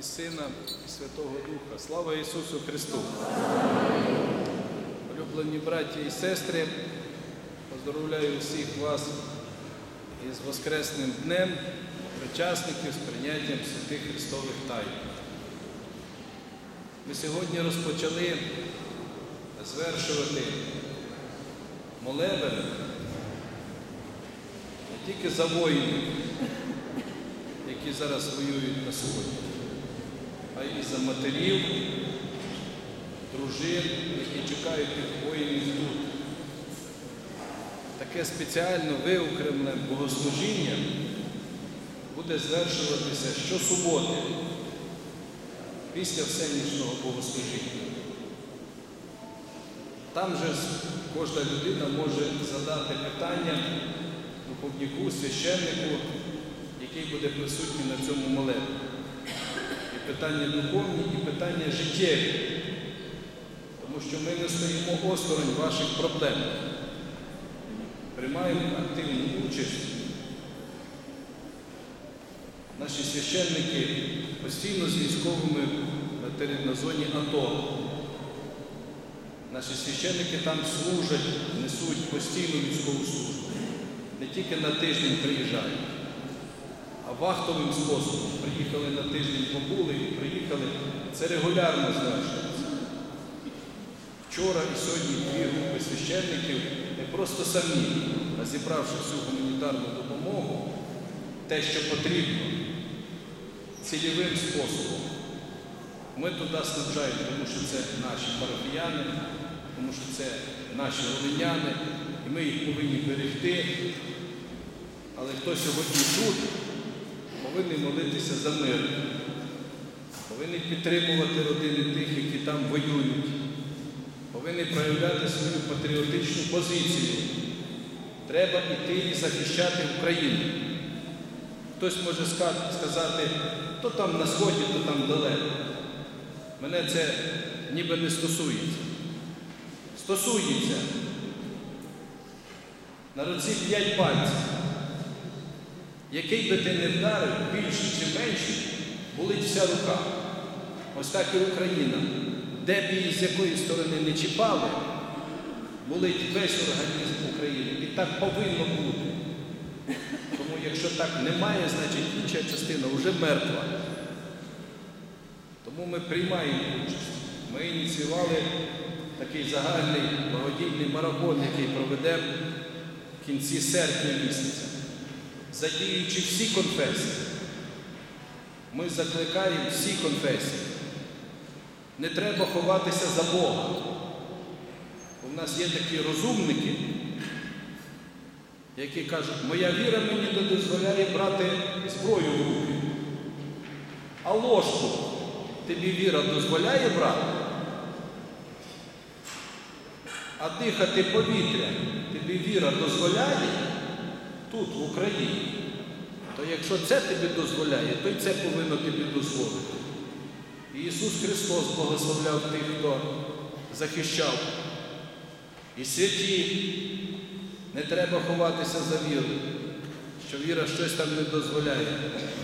і Сина, і Святого Духа. Слава Ісусу Христу! Улюблені браті і сестри, поздоровляю всіх вас із Воскресним днем, причасників з прийняттям святих Христових тайн. Ми сьогодні розпочали звершувати молебен не тільки за воїнів, які зараз воюють на сході, а й за матерів, дружин, які чекають тих воїнів тут. Таке спеціально виокремлене богослужіння буде звершуватися щосуботи після всенічного богослужіння. Там же кожна людина може задати питання духовнику, священнику, який буде присутній на цьому молебні. І питання духовні, і питання життєві. Тому що ми не стоїмо осторонь ваших проблем. Приймаємо активну участь. Наші священники постійно з військовими на, зоні АТО. Наші священники там служать, несуть постійну військову службу. Не тільки на тиждень приїжджають, вахтовим способом. Приїхали на тиждень побули приїхали. Це регулярно звершується. Вчора і сьогодні дві групи священників не просто самі, а зібравши всю гуманітарну допомогу, те, що потрібно, цільовим способом. Ми туди снабжаємо, тому що це наші парафіяни, тому що це наші волиняни, і ми їх повинні берегти. Але хто сьогодні тут, повинен молитися за мир, повинен підтримувати родини тих, які там воюють, повинен проявляти свою патріотичну позицію. Треба йти і захищати Україну. Хтось може сказати, то там на сході, то там далеко. Мене це ніби не стосується. Стосується. На руці п'ять пальців. Який би ти не вдарив, більший чи менший, болить вся рука. Ось так і Україна. Де б її з якої сторони не чіпали, болить весь організм України. І так повинно бути. Тому якщо так немає, значить інша частина вже мертва. Тому ми приймаємо участь. Ми ініціювали такий загальний благодійний марафон, який проведемо в кінці серпня місяця, задіюючи всі конфесії. Ми закликаємо всі конфесії. Не треба ховатися за Бога. У нас є такі розумники, які кажуть, моя віра мені не дозволяє брати зброю в руки. А ложку тобі віра дозволяє брати? А дихати повітря тобі віра дозволяє тут, в Україні. То якщо це тобі дозволяє, то й це повинно тобі дозволити. І Ісус Христос благословляв тих, хто захищав. І святі, не треба ховатися за віру, що віра щось там не дозволяє.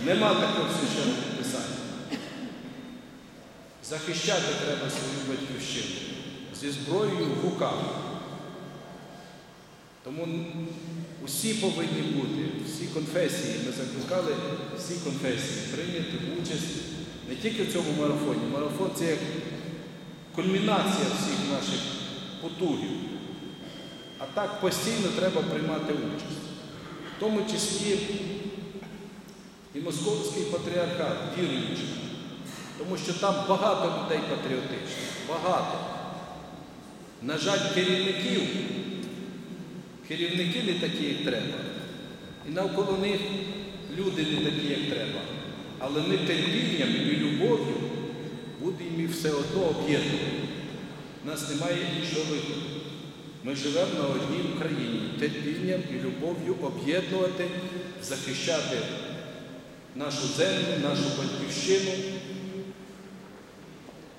Нема такого священного писання. Захищати треба свою батьківщину зі зброєю в руках. Тому усі повинні бути, всі конфесії, ми закликали всі конфесії прийняти участь не тільки в цьому марафоні. Марафон це як кульмінація всіх наших потугів. А так постійно треба приймати участь. В тому числі і Московський патріархат, віруючий. Тому що там багато людей патріотичних, багато. На жаль, керівників, керівники не такі, як треба. І навколо них люди не такі, як треба. Але ми терпінням і любов'ю будемо все одно об'єднувати. У нас немає іншого виходу. Ми живемо на одній Україні, терпінням і любов'ю об'єднувати, захищати нашу землю, нашу батьківщину.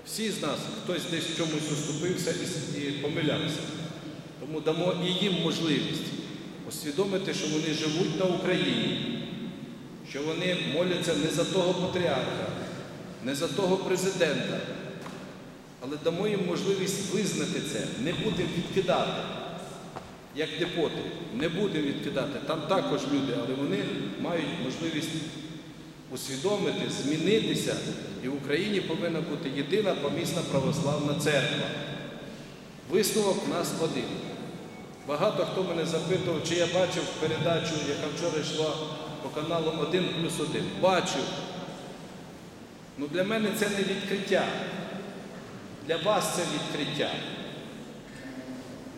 Всі з нас, хтось десь в чомусь уступився і помилявся. Тому дамо і їм можливість усвідомити, що вони живуть на Україні, що вони моляться не за того патріарха, не за того президента, але дамо їм можливість визнати це. Не будемо відкидати, як депоти. Не будемо відкидати. Там також люди, але вони мають можливість усвідомити, змінитися, і в Україні повинна бути єдина помісна православна церква. Висновок у нас один. Багато хто мене запитував, чи я бачив передачу, яка вчора йшла по каналу 1 плюс 1. Бачив. Ну для мене це не відкриття. Для вас це відкриття.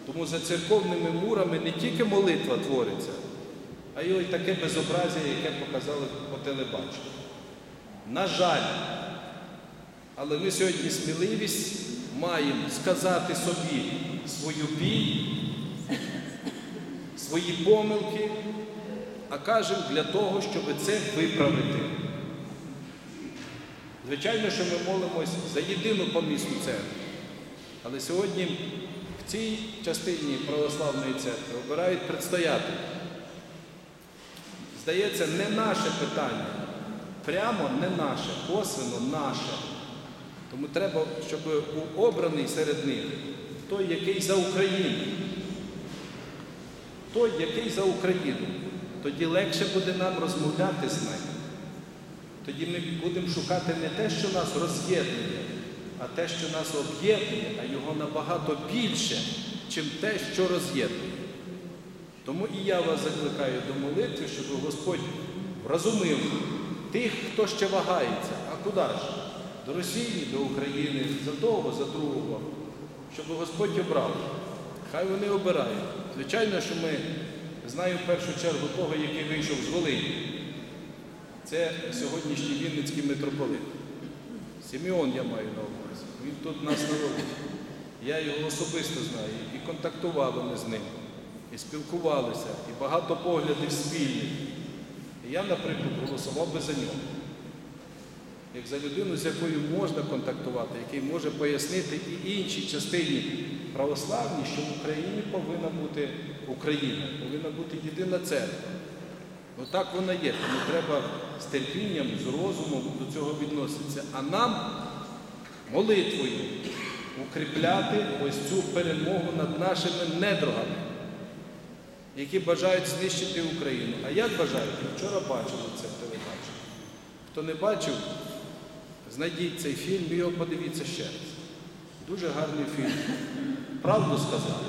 Тому за церковними мурами не тільки молитва твориться, а й ось таке безобразие, яке показали по телебаченню. На жаль, але ми сьогодні сміливість маємо сказати собі свою біль, свої помилки, а кажемо для того, щоб це виправити. Звичайно, що ми молимось за єдину помісну церкву. Але сьогодні в цій частині православної церкви обирають предстоятелів. Здається, не наше питання, прямо не наше, косвенно наше. Тому треба, щоб був обраний серед них той, який за Україну. Той, який за Україну. Тоді легше буде нам розмовляти з ним. Тоді ми будемо шукати не те, що нас роз'єднує, а те, що нас об'єднує, а його набагато більше, чим те, що роз'єднує. Тому і я вас закликаю до молитви, щоб Господь вразумив тих, хто ще вагається. А куди ж? До Росії, до України, за того, за другого, щоб Господь обрав. Хай вони обирають. Звичайно, що ми знаємо в першу чергу того, який вийшов з Волині. Це сьогоднішній Вінницький митрополит. Сімеон я маю на увазі. Він тут нас народив. Я його особисто знаю. І контактували ми з ним, і спілкувалися, і багато поглядів спільних. І я, наприклад, голосував би за нього. Як за людину, з якою можна контактувати, який може пояснити і іншій частині православній, що в Україні повинна бути Україна, повинна бути єдина церква. Ну так вона є, тому треба з терпінням, з розумом до цього відноситися. А нам молитвою укріпляти ось цю перемогу над нашими недругами, які бажають знищити Україну. А як бажають? Вчора бачили це в телебаченні. Хто не бачив, знайдіть цей фільм і його подивіться ще раз. Дуже гарний фільм. Правду сказав.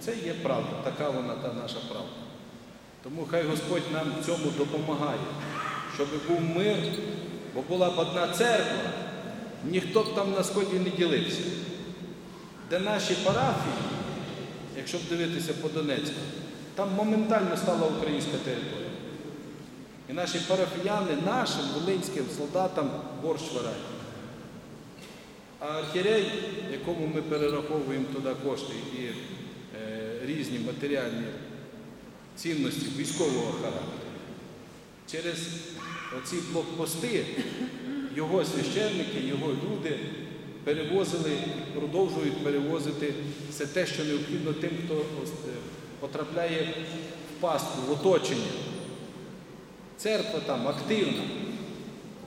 Це є правда, така вона та наша правда. Тому хай Господь нам цьому допомагає, щоб був мир, бо була б одна церква, ніхто б там на сході не ділився. Де наші парафії, якщо б дивитися по Донецьку, там моментально стала українська територія. І наші парафіяни нашим волинським солдатам борщ варають. А архірей, якому ми перераховуємо туди кошти і е, різні матеріальні цінності військового характеру, через оці блокпости його священники, його люди перевозили і продовжують перевозити все те, що необхідно тим, хто е, потрапляє в пастку, в оточення. Церква там активна,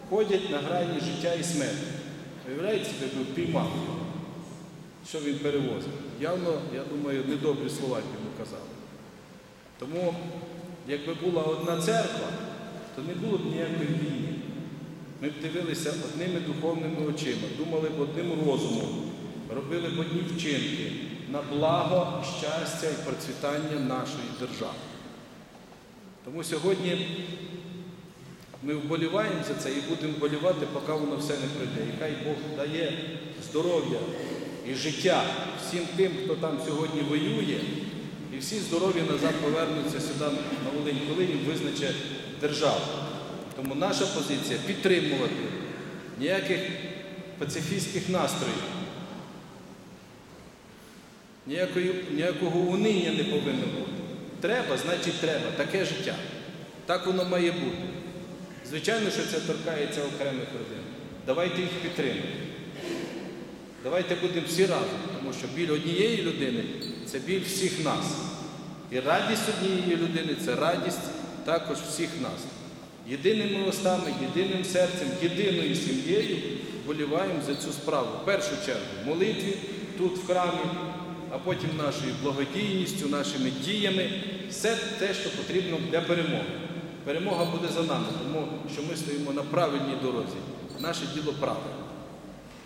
ходять на грані життя і смерті. Виявляється, якби піймав що він перевозив. Явно, я думаю, недобрі слова йому казали. Тому, якби була одна церква, то не було б ніякої війни. Ми б дивилися одними духовними очима, думали б одним розумом, робили б одні вчинки на благо, щастя і процвітання нашої держави. Тому сьогодні ми вболіваємо за це і будемо вболівати, поки воно все не прийде. І хай Бог дає здоров'я і життя всім тим, хто там сьогодні воює, і всі здорові назад повернуться сюди на Волинь, коли їм визначить держава. Тому наша позиція підтримувати ніяких пацифістських настроїв. Ніякої, ніякого униння не повинно бути. Треба, значить треба. Таке життя. Так воно має бути. Звичайно, що це торкається окремих родин. Давайте їх підтримати. Давайте будемо всі разом, тому що біль однієї людини це біль всіх нас. І радість однієї людини це радість також всіх нас. єдиними устами, єдиним серцем, єдиною сім'єю вболіваємо за цю справу. В першу чергу в молитві тут в храмі, а потім нашою благодійністю, нашими діями, все те, що потрібно для перемоги. Перемога буде за нами, тому що ми стоїмо на правильній дорозі. Наше діло правильне.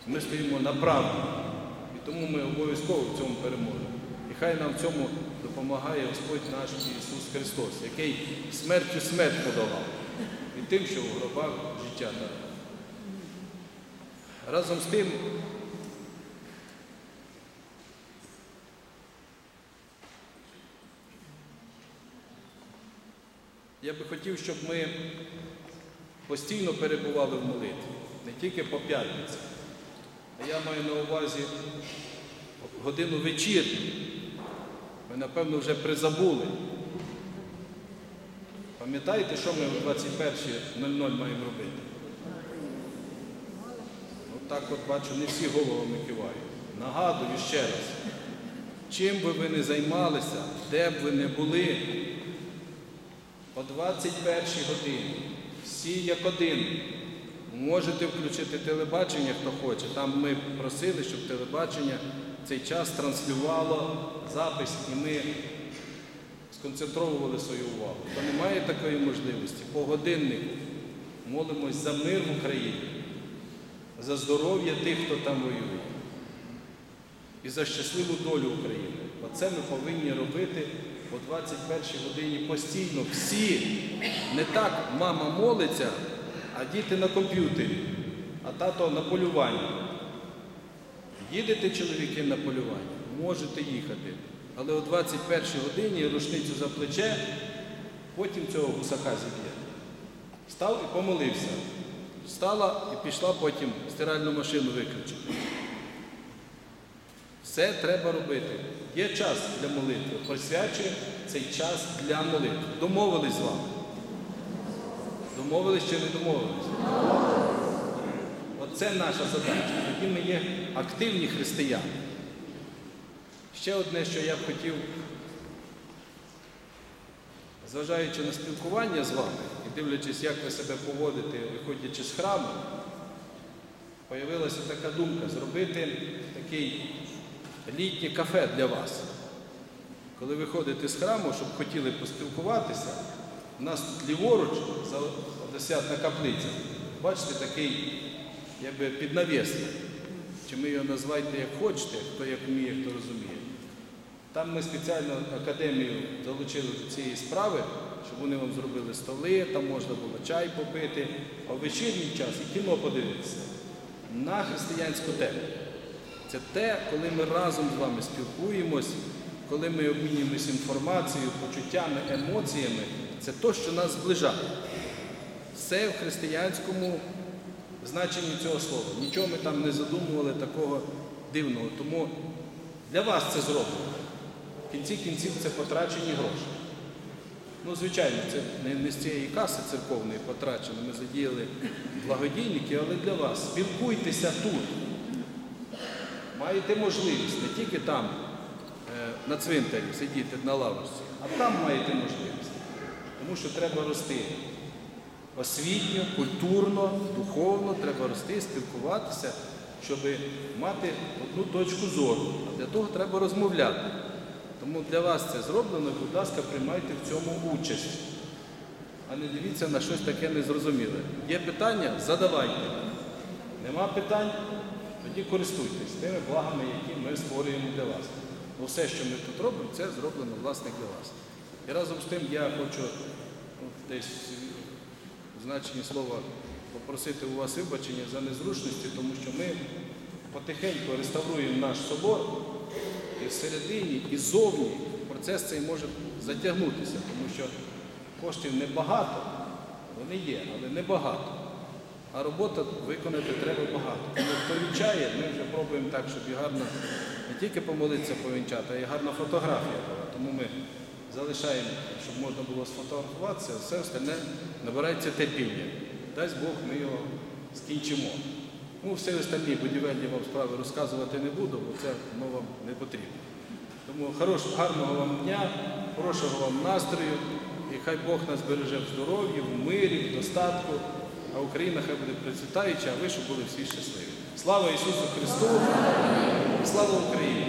Ми стоїмо на правді. І тому ми обов'язково в цьому переможемо. І хай нам в цьому допомагає Господь наш Ісус Христос, який смертю смерть подолав. І тим, що в гробах життя дав. Разом з тим, я би хотів, щоб ми постійно перебували в молитві, не тільки по п'ятниці. А я маю на увазі годину вечірню. Ми, напевно, вже призабули. Пам'ятаєте, що ми о 21.00 маємо робити? От так от бачу, не всі головами кивають. Нагадую ще раз, чим би ви не займалися, де б ви не були, 21 годині, всі як один, можете включити телебачення, хто хоче. Там ми просили, щоб телебачення цей час транслювало запис, і ми сконцентровували свою увагу. То немає такої можливості. По годиннику молимось за мир в Україні, за здоров'я тих, хто там воює, і за щасливу долю України. Оце ми повинні робити о 21 годині постійно. Всі не так мама молиться, а діти на комп'ютері, а тато на полюванні. Їдете чоловіки на полювання, можете їхати. Але о 21 годині рушницю за плече, потім цього гусака зіб'є. Став і помолився. Встала і пішла потім стиральну машину виключити. Все треба робити. Є час для молитви. Присвячуємо цей час для молитви. Домовились з вами. Домовились чи не домовились? Оце наша задача. Тоді ми є активні християни. Ще одне, що я б хотів, зважаючи на спілкування з вами і дивлячись, як ви себе поводите, виходячи з храму, появилася така думка зробити такий літнє кафе для вас. Коли ви ходите з храму, щоб хотіли поспілкуватися, у нас тут ліворуч, за десятна каплиця, бачите, такий якби піднавісник. Чи ми його назвайте як хочете, хто як вміє, хто розуміє. Там ми спеціально академію залучили до цієї справи, щоб вони вам зробили столи, там можна було чай попити, а в вечірній час і кіно подивитися на християнську тему. Це те, коли ми разом з вами спілкуємось, коли ми обмінюємося інформацією, почуттями, емоціями, це те, що нас зближає. Все в християнському значенні цього слова. Нічого ми там не задумували такого дивного. Тому для вас це зроблено. В кінці кінців це потрачені гроші. Ну, звичайно, це не з цієї каси церковної потрачено. Ми задіяли благодійники, але для вас. Спілкуйтеся тут. Маєте можливість не тільки там, е, на цвинтарі, сидіти на лавочці, а там маєте можливість. Тому що треба рости освітньо, культурно, духовно, треба рости, спілкуватися, щоб мати одну точку зору. А для того треба розмовляти. Тому для вас це зроблено, будь ласка, приймайте в цьому участь. А не дивіться на щось таке незрозуміле. Є питання? Задавайте. Нема питань? Тоді користуйтесь тими благами, які ми створюємо для вас. Бо все, що ми тут робимо, це зроблено власне для вас. І разом з тим я хочу ну, десь в значенні слова попросити у вас вибачення за незручності, тому що ми потихеньку реставруємо наш собор, і всередині, і ззовні процес цей може затягнутися, тому що коштів небагато, вони є, але небагато. А робота виконати треба багато. Тому хто вінчає, ми вже пробуємо так, щоб і гарно не тільки помолитися повінчати, а й гарна фотографія була. Тому ми залишаємо, щоб можна було сфотографуватися, а все остальне набирається терпіння. Дасть Бог, ми його скінчимо. Ну, всі остальні будівельні вам справи розказувати не буду, бо це воно вам не потрібно. Тому хорош, гарного вам дня, хорошого вам настрою і хай Бог нас береже в здоров'ї, в мирі, в достатку, а Україна хай буде процвітаюча, а ви, щоб були всі щасливі. Слава Ісусу Христу! Слава Україні!